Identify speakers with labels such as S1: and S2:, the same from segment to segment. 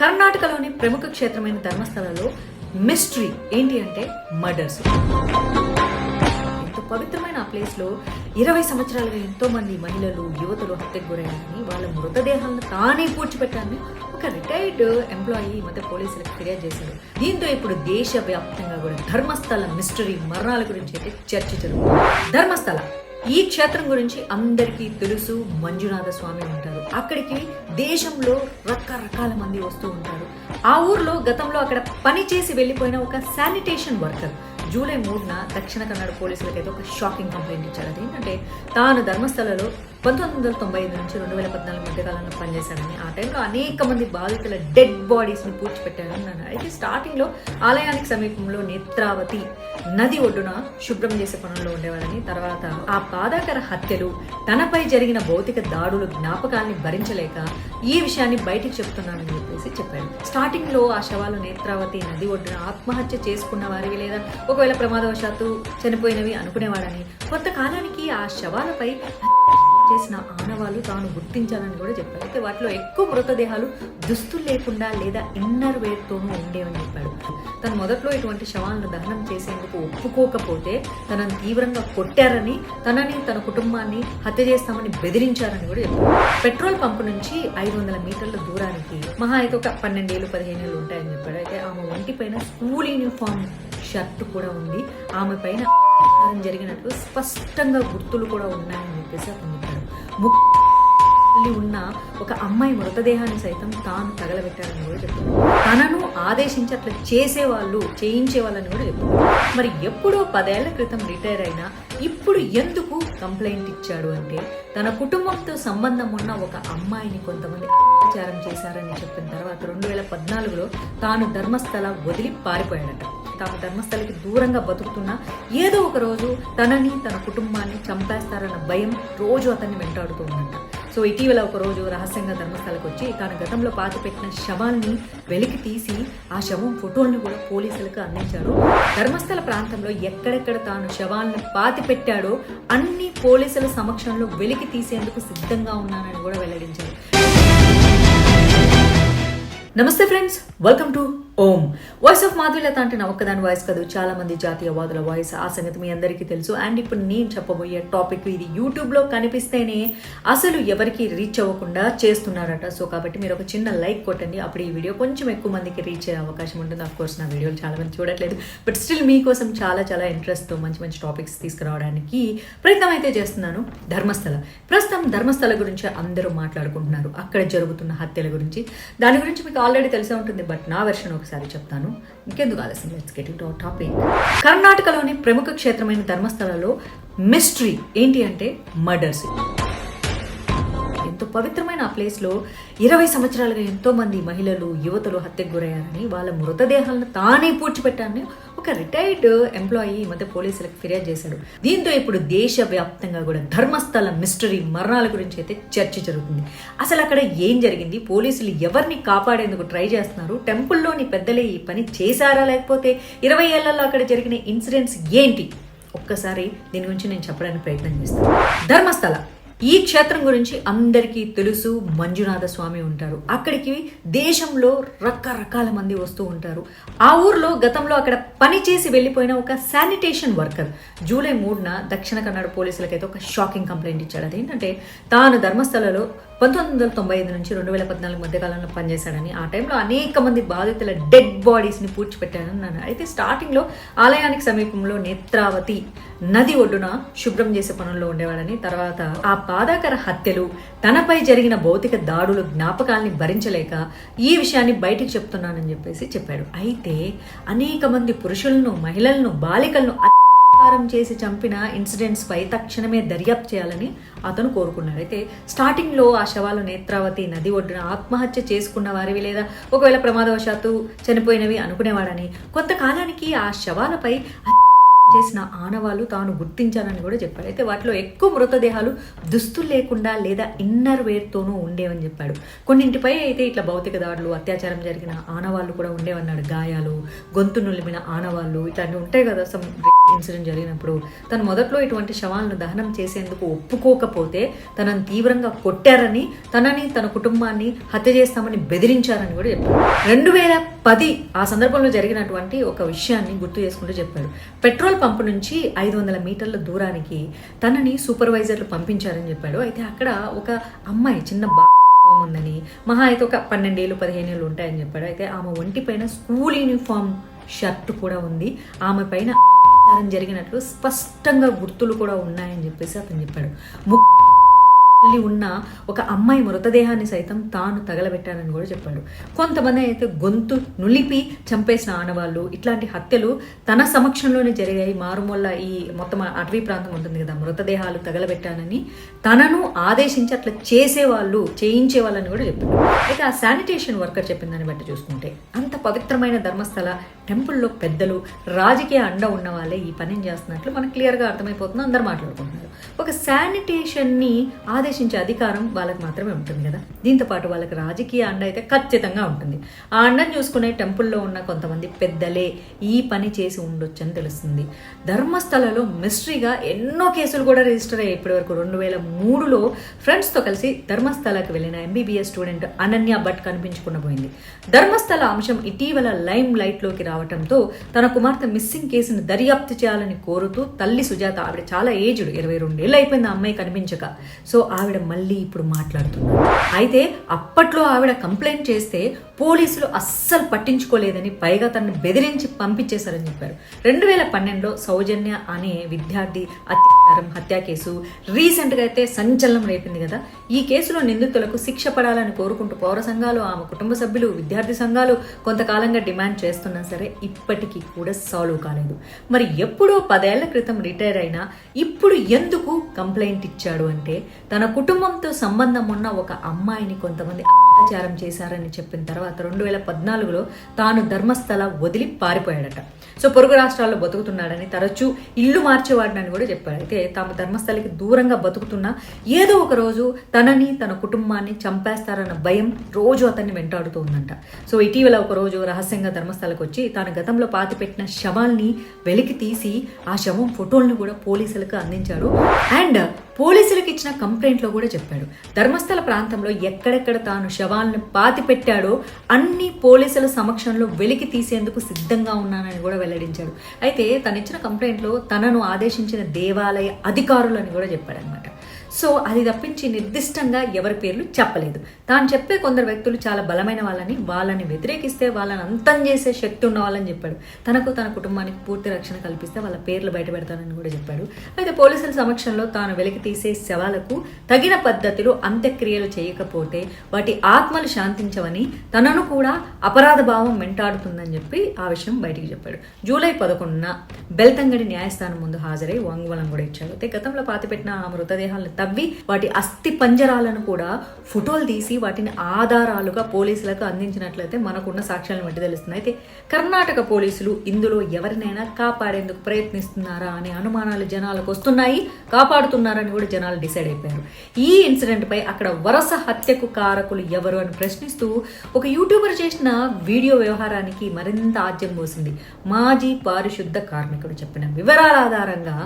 S1: కర్ణాటకలోని ప్రముఖ క్షేత్రమైన ధర్మస్థలలో మిస్టరీ ఏంటి అంటే మర్డర్స్ ఎంతో పవిత్రమైన ఆ ప్లేస్లో ఇరవై సంవత్సరాలుగా ఎంతో మంది మహిళలు యువతులు హత్యకు గురయ్యారని వాళ్ళ మృతదేహాలను తానే పూడ్చిపెట్టాలని ఒక రిటైర్డ్ ఎంప్లాయీ ఈ మధ్య పోలీసులకు ఫిర్యాదు చేశారు. దీంతో ఇప్పుడు దేశవ్యాప్తంగా కూడా ధర్మస్థల మిస్టరీ మరణాల గురించి అయితే చర్చ జరుగుతుంది. ధర్మస్థల ఈ క్షేత్రం గురించి అందరికీ తెలుసు. మంజునాథ స్వామి ఉంటారు. అక్కడికి దేశంలో రకరకాల మంది వస్తూ ఉంటారు. ఆ ఊర్లో గతంలో అక్కడ పని చేసి వెళ్ళిపోయిన ఒక శానిటేషన్ వర్కర్. జూలై మూడున దక్షిణ కన్నడ పోలీసులకు అయితే ఒక షాకింగ్ కంప్లైంట్ ఇచ్చారు. అదేంటంటే తాను ధర్మస్థలలో పంతొమ్మిది వందల తొంభై ఐదు నుంచి రెండు వేల పద్నాలుగు మధ్య కాలంలో పనిచేశాడని ఆ టైంలో అనేక మంది బాధితుల డెడ్ బాడీస్ని పూడ్చిపెట్టారని అన్నారు. అయితే స్టార్టింగ్లో ఆలయానికి సమీపంలో నేత్రావతి నది ఒడ్డున శుభ్రం చేసే పనుల్లో ఉండేవాడని తర్వాత ఆ బాధాకర హత్యలు తనపై జరిగిన భౌతిక దాడులు జ్ఞాపకాల్ని భరించలేక ఈ విషయాన్ని బయటికి చెప్తున్నానని చెప్పేసి చెప్పాడు స్టార్టింగ్లో ఆ శవాలు నేత్రావతి నది ఒడ్డున ఆత్మహత్య చేసుకున్న వారివి లేదా ఒకవేళ ప్రమాదవశాత్తు చనిపోయినవి అనుకునేవాడని. కొంతకాలానికి ఆ శవాలపై చేసిన ఆనవాళ్ళు తాను గుర్తించాలని కూడా చెప్పారు అయితే వాటిలో ఎక్కువ మృతదేహాలు దుస్తులు లేకుండా లేదా ఇన్నర్ వేర్తోనూ ఉండేవని చెప్పాడు. తను మొదట్లో ఇటువంటి శవాలను దహనం చేసేందుకు ఒప్పుకోకపోతే తనను తీవ్రంగా కొట్టారని తనని తన కుటుంబాన్ని హత్య చేస్తామని బెదిరించారని కూడా చెప్పారు పెట్రోల్ పంపు నుంచి ఐదు వందల మీటర్ల దూరానికి మహా అయితే ఒక పన్నెండేళ్ళు పదిహేను ఏళ్ళు ఉంటాయని చెప్పాడు. అయితే ఆమె ఒంటి పైన స్కూల్ యూనిఫామ్ షర్ట్ కూడా ఉంది. ఆమె పైన జరిగినట్లు స్పష్టంగా గుర్తులు కూడా ఉన్నాయని చెప్పేసి అతను చెప్పాడు ఉన్న ఒక అమ్మాయి మృతదేహాన్ని సైతం తాను తగలబెట్టారని కూడా చెప్తున్నారు. తనను ఆదేశించి అట్లా చేసేవాళ్ళు చేయించే వాళ్ళని కూడా చెప్తున్నారు. మరి ఎప్పుడో పదేళ్ళ క్రితం రిటైర్ అయినా ఇప్పుడు ఎందుకు కంప్లైంట్ ఇచ్చాడు అంటే తన కుటుంబంతో సంబంధం ఉన్న ఒక అమ్మాయిని కొంతమంది అత్యాచారం చేశారని చెప్పిన తర్వాత రెండు వేల పద్నాలుగులో తాను ధర్మస్థల వదిలి పారిపోయాడట. తాము ధర్మస్థలకి దూరంగా బతుకుతున్నా ఏదో ఒక రోజు తనని తన కుటుంబాన్ని చంపేస్తారన్న భయం రోజు అతన్ని వెంటాడుతూ ఉందంట సో ఇటీవల ఒక రోజు రహస్యంగా ధర్మస్థలకు వచ్చి తాను గతంలో పాతిపెట్టిన శవాల్ని వెలికి తీసి ఆ శవం ఫోటోల్ని కూడా పోలీసులకు అందించాడు ధర్మస్థల ప్రాంతంలో ఎక్కడెక్కడ తాను శవాల్ని పాతి పెట్టాడో అన్ని పోలీసుల సమక్షంలో వెలికి తీసేందుకు సిద్ధంగా ఉన్నానని కూడా వెల్లడించారు. నమస్తే friends welcome to Om. Voice of Madhuryata అంటే నా ఒక్కదాని వాయిస్ కాదు. చాలా మంది జాతీయవాదుల వాయిస్ ఆ సంగతి మీ అందరికీ తెలుసు. అండ్ ఇప్పుడు నేను చెప్పబోయే టాపిక్ ఇది. యూట్యూబ్లో కనిపిస్తేనే అసలు ఎవరికి రీచ్ అవ్వకుండా చేస్తున్నారట. సో కాబట్టి మీరు ఒక చిన్న లైక్ కొట్టండి. అప్పుడు ఈ వీడియో కొంచెం ఎక్కువ మందికి రీచ్ అయ్యే అవకాశం ఉంటుంది. అఫ్ కోర్స్ నా వీడియోలు చాలా మంది చూడట్లేదు. బట్ స్టిల్ మీకోసం చాలా చాలా ఇంట్రెస్ట్తో మంచి మంచి టాపిక్స్ తీసుకురావడానికి ప్రయత్నం అయితే చేస్తున్నాను. ధర్మస్థల. ప్రస్తుతం ధర్మస్థల గురించి అందరూ మాట్లాడుకుంటున్నారు. అక్కడ జరుగుతున్న హత్యల గురించి. దాని గురించి మీకు ఆల్రెడీ తెలిసే ఉంటుంది. బట్ నా వెర్షన్ ఒకసారి చెప్తాను. ఇంకెందుకు ఆలస్యం? లెట్స్ గెట్ ఇట్ టాపిక్ కర్ణాటకలోని ప్రముఖ క్షేత్రమైన ధర్మస్థలలో మిస్టరీ ఏంటి అంటే మర్డర్స్ ఎంతో పవిత్రమైన ఆ ప్లేస్లో ఇరవై సంవత్సరాలుగా ఎంతోమంది మహిళలు యువతలు హత్యకు గురయ్యారని వాళ్ళ మృతదేహాలను తానే పూడ్చిపెట్టారని ఒక రిటైర్డ్ ఎంప్లాయీ ఈ మధ్య పోలీసులకు ఫిర్యాదు చేశాడు. దీంతో ఇప్పుడు దేశవ్యాప్తంగా కూడా ధర్మస్థల మిస్టరీ మరణాల గురించి అయితే చర్చ జరుగుతుంది. అసలు అక్కడ ఏం జరిగింది? పోలీసులు ఎవరిని కాపాడేందుకు ట్రై చేస్తున్నారు? టెంపుల్లోని పెద్దలే ఈ పని చేశారా లేకపోతే ఇరవై ఏళ్ళలో అక్కడ జరిగిన ఇన్సిడెంట్స్ ఏంటి? ఒక్కసారి దీని గురించి నేను చెప్పడానికి ప్రయత్నం చేస్తాను. ధర్మస్థల ఈ క్షేత్రం గురించి అందరికీ తెలుసు. మంజునాథ స్వామి ఉంటారు. అక్కడికి దేశంలో రకరకాల మంది వస్తూ ఉంటారు. ఆ ఊర్లో గతంలో అక్కడ పని చేసి వెళ్ళిపోయిన ఒక శానిటేషన్ వర్కర్. జూలై మూడున దక్షిణ కన్నడ పోలీసులకైతే ఒక షాకింగ్ కంప్లైంట్ ఇచ్చాడు. అదేంటంటే తాను ధర్మస్థలలో పంతొమ్మిది వందల తొంభై ఐదు నుంచి రెండు వేల పద్నాలుగు మధ్య కాలంలో పనిచేశాడని ఆ టైంలో అనేక మంది బాధితుల డెడ్ బాడీస్ని పూడ్చిపెట్టానన్నాను అయితే స్టార్టింగ్లో ఆలయానికి సమీపంలో నేత్రావతి నది ఒడ్డున శుభ్రం చేసే పనుల్లో ఉండేవాడని తర్వాత ఆ బాధాకర హత్యలు తనపై జరిగిన భౌతిక దాడులు జ్ఞాపకాల్ని భరించలేక ఈ విషయాన్ని బయటికి చెప్తున్నానని చెప్పేసి చెప్పాడు. అయితే అనేక మంది పురుషులను మహిళలను బాలికలను అత్యాచారం చేసి చంపిన ఇన్సిడెంట్స్ పై తక్షణమే దర్యాప్తు చేయాలని అతను కోరుకున్నాడు. అయితే స్టార్టింగ్లో ఆ శవాలు నేత్రావతి నది ఒడ్డున ఆత్మహత్య చేసుకున్న వారివి లేదా ఒకవేళ ప్రమాదవశాత్తు చనిపోయినవి అనుకునేవాడని కొంతకాలానికి ఆ శవాలపై చేసిన ఆనవాళ్ళు తాను గుర్తించానని కూడా చెప్పాడు. అయితే వాటిలో ఎక్కువ మృతదేహాలు దుస్తులు లేకుండా లేదా ఇన్నర్ వేర్తోనూ ఉండేవని చెప్పాడు. కొన్నింటిపై అయితే ఇట్లా భౌతిక దాడులు అత్యాచారం జరిగిన ఆనవాళ్ళు కూడా ఉండేవన్నాడు. గాయాలు గొంతు నులిమిన ఆనవాళ్ళు ఇట్లాంటి ఉంటాయి కదా సమ్ ఇన్సిడెంట్ జరిగినప్పుడు. తను మొదట్లో ఇటువంటి శవాలను దహనం చేసేందుకు ఒప్పుకోకపోతే తనను తీవ్రంగా కొట్టారని తనని తన కుటుంబాన్ని హత్య చేస్తామని బెదిరించారని కూడా చెప్పాడు. రెండు వేల పది ఆ సందర్భంలో జరిగినటువంటి ఒక విషయాన్ని గుర్తు చేసుకుంటూ చెప్పాడు. పెట్రోల్ పంప్ నుంచి ఐదు వందల మీటర్ల దూరానికి తనని సూపర్వైజర్లు పంపించారని చెప్పాడు. అయితే అక్కడ ఒక అమ్మాయి చిన్న బా ఉందని మహా అయితే ఒక పన్నెండేళ్ళు పదిహేను ఏళ్ళు ఉంటాయని చెప్పాడు. అయితే ఆమె ఒంటి పైన స్కూల్ యూనిఫామ్ షర్ట్ కూడా ఉంది. ఆమె పైన జరిగినట్లు స్పష్టంగా గుర్తులు కూడా ఉన్నాయని చెప్పేసి అతను చెప్పాడు. ముఖ్య ఉన్న ఒక అమ్మాయి మృతదేహాన్ని సైతం తాను తగలబెట్టానని కూడా చెప్పాడు. కొంతమంది అయితే గొంతు నులిపి చంపేసిన ఆనవాళ్ళు ఇట్లాంటి హత్యలు తన సమక్షంలోనే జరిగాయి. మారుమూల ఈ మొత్తం అటవీ ప్రాంతం ఉంటుంది కదా మృతదేహాలు తగలబెట్టానని తనను ఆదేశించి అట్లా చేసేవాళ్ళు చేయించే వాళ్ళని కూడా చెప్పాడు అయితే ఆ శానిటేషన్ వర్కర్ చెప్పిన దాన్ని బట్టి చూసుకుంటే అంత పవిత్రమైన ధర్మస్థల టెంపుల్లో పెద్దలు రాజకీయ అండ ఉన్న వాళ్ళే ఈ పనిని చేస్తున్నట్లు మనకు క్లియర్గా అర్థమైపోతుంది. అందరు మాట్లాడుకుంటున్నారు. ఒక శానిటేషన్ని ఆదేశించే అధికారం వాళ్ళకి మాత్రమే ఉంటుంది కదా. దీంతో పాటు వాళ్ళకి రాజకీయ అండ అయితే ఖచ్చితంగా ఉంటుంది. ఆ అండను చూసుకునే టెంపుల్లో ఉన్న కొంతమంది పెద్దలే ఈ పని చేసి ఉండొచ్చు అని తెలుస్తుంది. ధర్మస్థలలో మిస్టరీగా ఎన్నో కేసులు కూడా రిజిస్టర్ అయ్యాయి. ఇప్పటివరకు రెండు వేల మూడులో ఫ్రెండ్స్తో కలిసి ధర్మస్థలకి వెళ్ళిన ఎంబీబీఎస్ స్టూడెంట్ అనన్య భట్ కనిపించుకున్న పోయింది. ధర్మస్థల అంశం ఇటీవల లైమ్ లైట్లోకి రావడంతో తన కుమార్తె మిస్సింగ్ కేసును దర్యాప్తు చేయాలని కోరుతూ తల్లి సుజాత ఆవిడ చాలా ఏజ్డ్ ఇరవై రెండేళ్ళు అయిపోయింది ఆ అమ్మాయి కనిపించక. సో ఆవిడ మళ్ళీ ఇప్పుడు మాట్లాడుతున్నారు అయితే అప్పట్లో ఆవిడ కంప్లైంట్ చేస్తే పోలీసులు అస్సలు పట్టించుకోలేదని పైగా తనని బెదిరించి పంపించేశారని చెప్పారు. రెండు వేల పన్నెండులో సౌజన్య అనే విద్యార్థి అత్యాచారం హత్య కేసు రీసెంట్గా అయితే సంచలనం రేపింది కదా. ఈ కేసులో నిందితులకు శిక్ష పడాలని కోరుకుంటూ పౌర సంఘాలు ఆమె కుటుంబ సభ్యులు విద్యార్థి సంఘాలు కొంతకాలంగా డిమాండ్ చేస్తున్నా సరే ఇప్పటికీ కూడా సాల్వ్ కాలేదు. మరి ఎప్పుడో పదేళ్ళ క్రితం రిటైర్ అయినా ఇప్పుడు ఎందుకు కంప్లైంట్ ఇచ్చాడు అంటే తన కుటుంబంతో సంబంధం ఉన్న ఒక అమ్మాయిని కొంతమంది అత్యాచారం చేశారని చెప్పిన తర్వాత రెండు వేల పద్నాలుగులో తాను ధర్మస్థల వదిలి పారిపోయాడట. సో పొరుగు రాష్ట్రాల్లో బతుకుతున్నాడని తరచూ ఇల్లు మార్చేవాడినని కూడా చెప్పాడు అయితే తాము ధర్మస్థలికి దూరంగా బతుకుతున్నా ఏదో ఒక రోజు తనని తన కుటుంబాన్ని చంపేస్తారన్న భయం రోజు అతన్ని వెంటాడుతూ ఉందంట. సో ఇటీవల ఒక రోజు రహస్యంగా ధర్మస్థలకు వచ్చి తాను గతంలో పాతిపెట్టిన శవాల్ని వెలికి తీసి ఆ శవం ఫోటోల్ని కూడా పోలీసులకు అందించాడు అండ్ పోలీసులకు ఇచ్చిన కంప్లైంట్లో కూడా చెప్పాడు. ధర్మస్థల ప్రాంతంలో ఎక్కడెక్కడ తాను శవాలను పాతి పెట్టాడో అన్ని పోలీసుల సమక్షంలో వెలికి తీసేందుకు సిద్ధంగా ఉన్నానని కూడా వెల్లడించాడు. అయితే తను ఇచ్చిన కంప్లైంట్లో తనను ఆదేశించిన దేవాలయ అధికారులని కూడా చెప్పాడనమాట సో అది తప్పించి నిర్దిష్టంగా ఎవరి పేర్లు చెప్పలేదు. తాను చెప్పే కొందరు వ్యక్తులు చాలా బలమైన వాళ్ళని వాళ్ళని వ్యతిరేకిస్తే వాళ్ళని అంతం చేసే శక్తి ఉన్న వాళ్ళని చెప్పాడు. తనకు తన కుటుంబానికి పూర్తి రక్షణ కల్పిస్తే వాళ్ళ పేర్లు బయట పెడతానని కూడా చెప్పాడు. అయితే పోలీసుల సమక్షంలో తాను వెలికి తీసే శవాలకు తగిన పద్ధతిలో అంత్యక్రియలు చేయకపోతే వాటి ఆత్మలు శాంతించవని తనను కూడా అపరాధ భావం వెంటాడుతుందని చెప్పి ఆ విషయం బయటికి చెప్పాడు. జూలై పదకొండున బెల్తంగడి న్యాయస్థానం ముందు హాజరై వాంగ్మూలం కూడా ఇచ్చాడు. అయితే గతంలో పాతిపెట్టిన ఆ మృతదేహాలను తవ్వి వాటి అస్థి పంజరాలను కూడా ఫోటోలు తీసి వాటిని ఆధారాలుగా పోలీసులకు అందించినట్లయితే మనకున్న సాక్ష్యాలను బట్టి తెలుస్తుంది. అయితే కర్ణాటక పోలీసులు ఇందులో ఎవరినైనా కాపాడేందుకు ప్రయత్నిస్తున్నారా అనే అనుమానాలు జనాలకు వస్తున్నాయి. కాపాడుతున్నారని కూడా జనాలు డిసైడ్ అయిపోయారు. ఈ ఇన్సిడెంట్ పై అక్కడ వరుస హత్యకు కారకులు ఎవరు అని ప్రశ్నిస్తూ ఒక యూట్యూబర్ చేసిన వీడియో వ్యవహారానికి మరింత ఆద్యం పోసింది మాజీ పారిశుద్ధ కార్మికుడు చెప్పిన వివరాల ఆధారంగా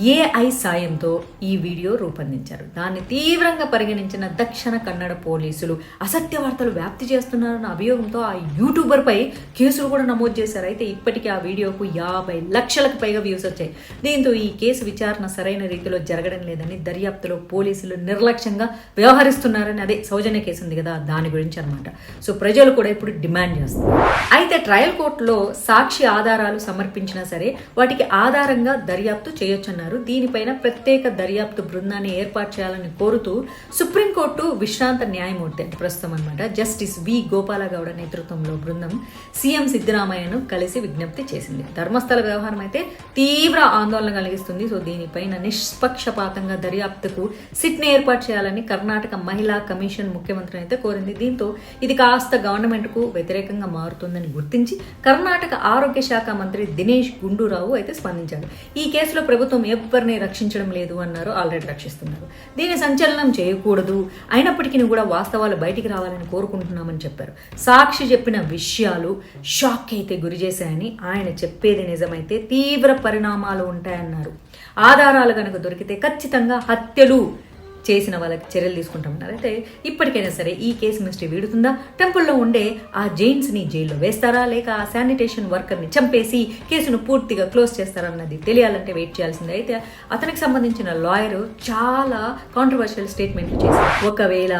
S1: ఏఐ సాయంతో ఈ వీడియో రూపొందించారు. దాన్ని తీవ్రంగా పరిగణించిన దక్షిణ కన్నడ పోలీసులు అసత్య వార్తలు వ్యాప్తి చేస్తున్నారన్న అభియోగంతో ఆ యూట్యూబర్ పై కేసులు కూడా నమోదు చేశారు. అయితే ఇప్పటికీ ఆ వీడియోకు యాభై లక్షలకు పైగా వ్యూస్ వచ్చాయి. దీంతో ఈ కేసు విచారణ సరైన రీతిలో జరగడం లేదని దర్యాప్తులో పోలీసులు నిర్లక్ష్యంగా వ్యవహరిస్తున్నారని అదే సౌజన్య కేసు ఉంది కదా దాని గురించి అన్నమాట. సో ప్రజలు కూడా ఇప్పుడు డిమాండ్ చేస్తారు అయితే ట్రయల్ కోర్టులో సాక్షి ఆధారాలు సమర్పించినా సరే వాటికి ఆధారంగా దర్యాప్తు చేయొచ్చన్నారు చేస్తున్నారు దీనిపైన ప్రత్యేక దర్యాప్తు బృందాన్ని ఏర్పాటు చేయాలని కోరుతూ సుప్రీంకోర్టు విశ్రాంత న్యాయమూర్తి అంటే ప్రస్తుతం అనమాట జస్టిస్ వి. గోపాలగౌడ నేతృత్వంలో బృందం సీఎం సిద్ధరామయ్యను కలిసి విజ్ఞప్తి చేసింది. ధర్మస్థల వ్యవహారం అయితే తీవ్ర ఆందోళన కలిగిస్తుంది. సో దీనిపైన నిష్పక్షపాతంగా దర్యాప్తుకు సిట్ని ఏర్పాటు చేయాలని కర్ణాటక మహిళా కమిషన్ ముఖ్యమంత్రిని అయితే కోరింది. దీంతో ఇది కాస్త గవర్నమెంట్కు వ్యతిరేకంగా మారుతుందని గుర్తించి కర్ణాటక ఆరోగ్య శాఖ మంత్రి దినేష్ గుండూరావు అయితే స్పందించారు. ఈ కేసులో ప్రభుత్వం ఎవరిని రక్షించడం లేదు అన్నారు ఆల్రెడీ రక్షిస్తున్నారు. దీన్ని సంచలనం చేయకూడదు. అయినప్పటికీ కూడా వాస్తవాలు బయటికి రావాలని కోరుకుంటున్నామని చెప్పారు. సాక్షి చెప్పిన విషయాలు షాక్ అయితే గురి చేశాయని ఆయన చెప్పేది నిజమైతే తీవ్ర పరిణామాలు ఉంటాయన్నారు. ఆధారాలు కనుక దొరికితే ఖచ్చితంగా హత్యలు చేసిన వాళ్ళకి చర్యలు తీసుకుంటామన్నారు అయితే ఇప్పటికైనా సరే ఈ కేసు మిస్టరీ వీడుతుందా? టెంపుల్లో ఉండే ఆ జైన్స్ని జైల్లో వేస్తారా? లేక ఆ శానిటేషన్ వర్కర్ని చంపేసి కేసును పూర్తిగా క్లోజ్ చేస్తారన్నది తెలియాలంటే వెయిట్ చేయాల్సిందే. అయితే అతనికి సంబంధించిన లాయరు చాలా కాంట్రవర్షియల్ స్టేట్మెంట్లు చేశారు. ఒకవేళ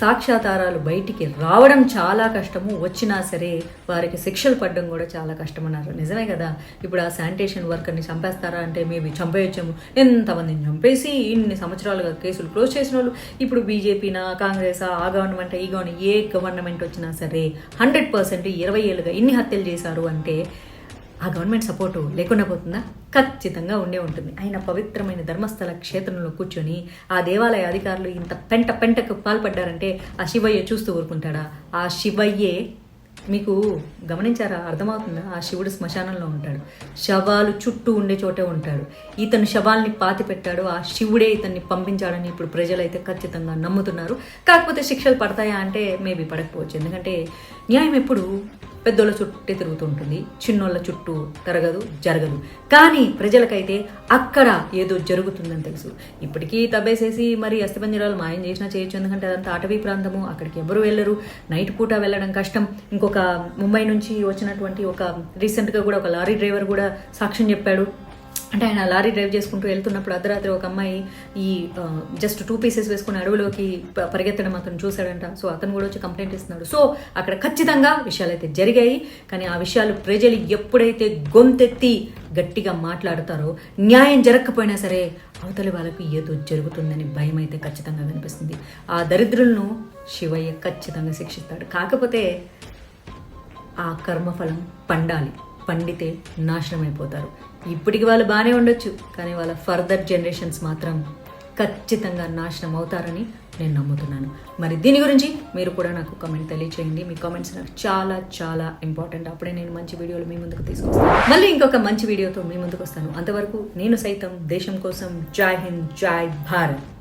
S1: సాక్ష్యాధారాలు బయటికి రావడం చాలా కష్టము. వచ్చినా సరే వారికి శిక్షలు పడడం కూడా చాలా కష్టం అన్నారు నిజమే కదా? ఇప్పుడు ఆ శానిటేషన్ వర్కర్ని చంపేస్తారా అంటే మేబీ చంపేయచ్చాము. ఎంతమందిని చంపేసి ఇన్ని సంవత్సరాలుగా కేసులు క్లోజ్ చేసిన వాళ్ళు. ఇప్పుడు బీజేపీనా కాంగ్రెస్ ఆ గవర్నమెంట్ ఈ గవర్నమెంట్ ఏ గవర్నమెంట్ వచ్చినా సరే హండ్రెడ్ పర్సెంట్ ఇరవై ఏళ్ళుగా ఇన్ని హత్యలు చేశారు అంటే ఆ గవర్నమెంట్ సపోర్టు లేకుండా పోతుందా? ఖచ్చితంగా ఉండే ఉంటుంది. ఆయన పవిత్రమైన ధర్మస్థల క్షేత్రంలో కూర్చొని ఆ దేవాలయ అధికారులు ఇంత పెంట పెంటకు పాల్పడ్డారంటే ఆ శివయ్య చూస్తూ ఊరుకుంటాడా? ఆ శివయ్యే మీకు గమనించారా? అర్థమవుతుందా? ఆ శివుడు శ్మశానంలో ఉంటాడు. శవాలు చుట్టూ ఉండే చోటే ఉంటాడు. ఇతను శవాల్ని పాతి పెట్టాడు. ఆ శివుడే ఇతన్ని పంపించాడని ఇప్పుడు ప్రజలైతే ఖచ్చితంగా నమ్ముతున్నారు. కాకపోతే శిక్షలు పడతాయా అంటే మేబీ పడకపోవచ్చు. ఎందుకంటే న్యాయం ఎప్పుడు పెద్దోళ్ళ చుట్టే తిరుగుతుంటుంది చిన్నోళ్ళ చుట్టూ తిరగదు జరగదు. కానీ ప్రజలకైతే అక్కడ ఏదో జరుగుతుందని తెలుసు. ఇప్పటికీ తబ్బేసేసి మరి అస్థిపంజరాలు మాయం చేసినా చేయొచ్చు ఎందుకంటే అదంతా అటవీ ప్రాంతము అక్కడికి ఎవరు వెళ్ళరు. నైట్ పూట వెళ్ళడం కష్టం. ఇంకొక ముంబై నుంచి వచ్చినటువంటి ఒక రీసెంట్గా కూడా ఒక లారీ డ్రైవర్ కూడా సాక్ష్యం చెప్పాడు. అంటే ఆయన లారీ డ్రైవ్ చేసుకుంటూ వెళ్తున్నప్పుడు అర్ధరాత్రి ఒక అమ్మాయి ఈ జస్ట్ టూ పీసెస్ వేసుకుని అడవిలోకి పరిగెత్తడం అతను చూశాడంట. సో అతను కూడా వచ్చి కంప్లైంట్ ఇస్తున్నాడు సో అక్కడ ఖచ్చితంగా విషయాలు అయితే జరిగాయి. కానీ ఆ విషయాలు ప్రజలు ఎప్పుడైతే గొంతెత్తి గట్టిగా మాట్లాడతారో న్యాయం జరగకపోయినా సరే అవతలి వాళ్ళకి ఏదో జరుగుతుందని భయం అయితే ఖచ్చితంగా కనిపిస్తుంది. ఆ దరిద్రులను శివయ్య ఖచ్చితంగా శిక్షిస్తాడు. కాకపోతే ఆ కర్మఫలం పండాలి. పండితే నాశనం అయిపోతారు ఇప్పటికి వాళ్ళు బాగానే ఉండొచ్చు కానీ వాళ్ళ ఫర్దర్ జనరేషన్స్ మాత్రం ఖచ్చితంగా నాశనం అవుతారని నేను నమ్ముతున్నాను. మరి దీని గురించి మీరు కూడా నాకు కామెంట్ తెలియచేయండి. మీ కామెంట్స్ నాకు చాలా చాలా ఇంపార్టెంట్ అప్పుడే నేను మంచి వీడియోలు మీ ముందుకు తీసుకొస్తాను. మళ్ళీ ఇంకొక మంచి వీడియోతో మీ ముందుకు వస్తాను. అంతవరకు నేను సైతం దేశం కోసం. జై హింద్ జై భారత్.